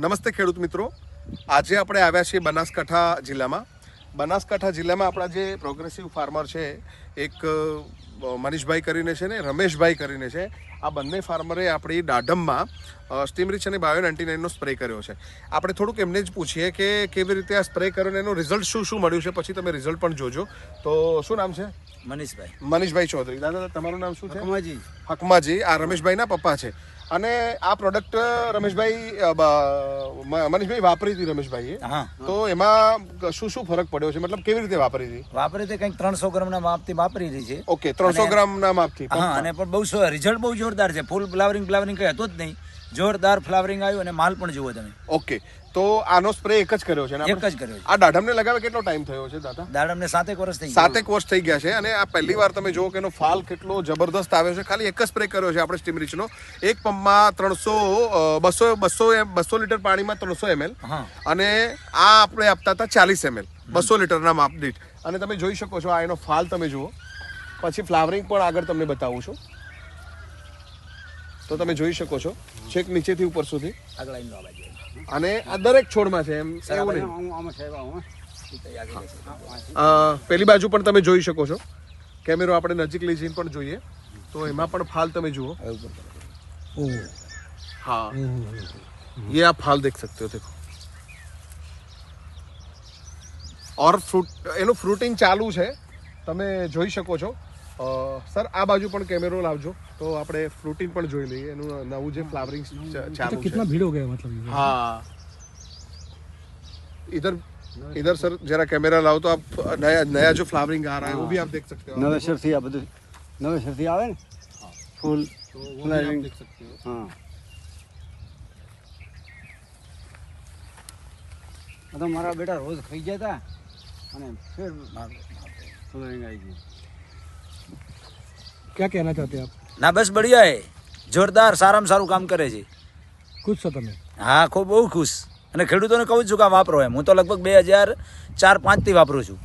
નમસ્તે ખેડૂત મિત્રો. આજે આપણે આવ્યા છીએ બનાસકાંઠા જિલ્લામાં. બનાસકાંઠા જિલ્લામાં આપણા જે પ્રોગ્રેસિવ ફાર્મર છે, એક મનીષભાઈ કરીને છે ને, રમેશભાઈ કરીને છે, આ બંને ફાર્મરે આપણી દાઢમમાં સ્ટીમરીચ અને બાયો નાઇન્ટી નાઇનનો સ્પ્રે કર્યો છે. આપણે થોડુંક એમને જ પૂછીએ કે કેવી રીતે આ સ્પ્રે કર્યો એનું રિઝલ્ટ શું શું મળ્યું છે, પછી તમે રિઝલ્ટ પણ જોજો. તો શું નામ છે? મનીષભાઈ. મનીષભાઈ ચૌધરી. દાદા તમારું નામ શું છે? હકમાજી. હકમાજી. આ રમેશભાઈના પપ્પા છે. અને આ પ્રોડક્ટ રમેશભાઈ મનીષભાઈ વાપરી હતી રમેશભાઈએ. તો એમાં શું શું ફરક પડ્યો છે? મતલબ કેવી રીતે વાપરી હતી? વાપરી હતી કંઈક ત્રણસો ગ્રામના માપથી વાપરી રહી છે. ઓકે ત્રણસો ગ્રામના માપથી. હા અને પણ બહુ રિઝલ્ટ બહુ જોરદાર છે. ફૂલ ફ્લાવરિંગ ફ્લાવરિંગ કંઈ હતું જ નહીં. જોરદાર ફ્લાવરિંગ આવ્યું અને માલ પણ જુઓ તમે. ઓકે. તો આનો સ્પ્રે એક જ કર્યો છે એક જ કર્યો આ દાઢમને લગાવે કેટલો ટાઈમ થયો છે દાદા? દાડમને સાતેક વર્ષ થઈ સાતેક વર્ષ થઈ ગયા છે અને આ પહેલી વાર તમે જુઓ કે એનો ફાલ કેટલો જબરદસ્ત આવ્યો છે. ખાલી એક જ સ્પ્રે કર્યો છે આપણે સ્ટીમ રીચનો. એક પંપમાં ત્રણસો બસો બસો બસો લીટર પાણીમાં ત્રણસો એમએલ અને આ આપણે આપતા હતા ચાલીસ એમએલ બસો લીટરના માપ દીઠ. અને તમે જોઈ શકો છો આ એનો ફાલ તમે જુઓ. પછી ફ્લાવરિંગ પણ આગળ તમને બતાવું છું. તો તમે જોઈ શકો છો છેક નીચેથી ઉપર સુધી આગળ આવીને આ બાજુ આવી. અને આ દરેક છોડમાં છે એમ સર, આ એવું બાજુ નહીં હું આમાં સાહેબ આવું, હં. ઈ તઈ આગળ છે. અ, પેલી બાજુ પણ તમે જોઈ શકો છો કેમેરો આપણે નજીક લઈ જઈને પણ જોઈએ તો એમાં પણ ફાલ તમે જુઓ હવે ઉપર કરો. हाँ ये आप फाल देख सकते हो देखो और ફ્રૂટ એનું ફ્રૂટિંગ ચાલુ છે તમે જોઈ શકો છો અ, સર આ બાજુ પણ કેમેરો લાવજો તો આપણે ફ્રૂટિંગ પણ જોઈ લઈએ એનું નવું જે ફ્લાવરિંગ ચાલુ છે कितना भीड़ हो गया मतलब ये? हाँ इधर इधर सर जरा कैमरा लाओ तो आप नया नया जो फ्लावरिंग आ रहा है वो भी आप देख सकते हो નવેસરથી આ બધું નવેસરથી આવે ને ફૂલ तो वो भी आप फ्लावरिंग। देख सकते हो હા આ તો મારા બેટા રોજ ખાઈ જતા અને ફેર ફ્લાવરિંગ આવી ગઈ क्या कहना चाहते हैं आप ના બસ બઢિયા હે જોરદાર સારામાં સારું કામ કરે છે खुश છો તમે હા ખૂબ બહુ ખુશ અને ખેડૂતોને કહું જ છું કે આ વાપરો એમ હું તો લગભગ બે હજાર ચાર પાંચથી વાપરું છું